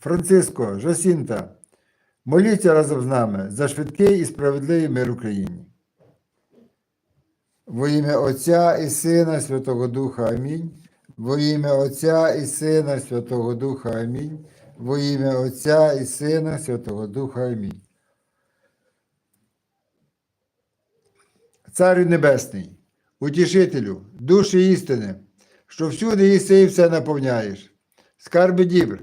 Франциско, Жасінта, моліться разом з нами за швидкий і справедливий мир Україні. Во ім'я Отця і Сина Святого Духа Амінь. Во ім'я Отця і Сина Святого Духа Амінь. Во ім'я Отця і Сина Святого Духа Амінь. Царю Небесний, утішителю, душі істини, що всюди їси і все наповняєш. Скарби дібр,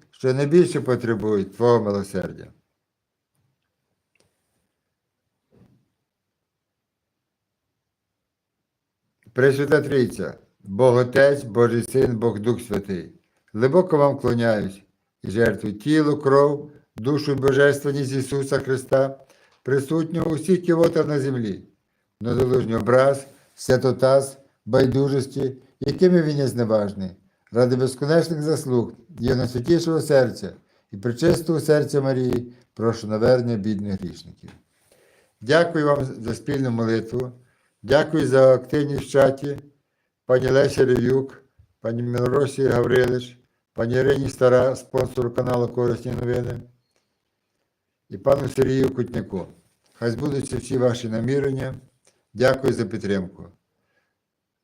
що найбільше потребують Твого милосердя. Пресвята Трійця, Бог Отець, Божий Син, Бог Дух Святий, глибоко вам клоняюсь і жертвую тіло, кров, душу і божественність Ісуса Христа, присутнього у всіх ківотах на землі, недолужній образ, святотаз, байдужості, якими він є зневажний, ради безконечних заслуг Його найсвятішого серця і причистого серця Марії, прошу навернення бідних грішників. Дякую вам за спільну молитву. Дякую за активність в чаті. Пані Леся Ревюк, пані Милоросі Гаврилич, пані Ірині Стара, спонсору каналу Корисні новини і пану Сергію Кутняку. Хай збудуться всі ваші намірення. Дякую за підтримку.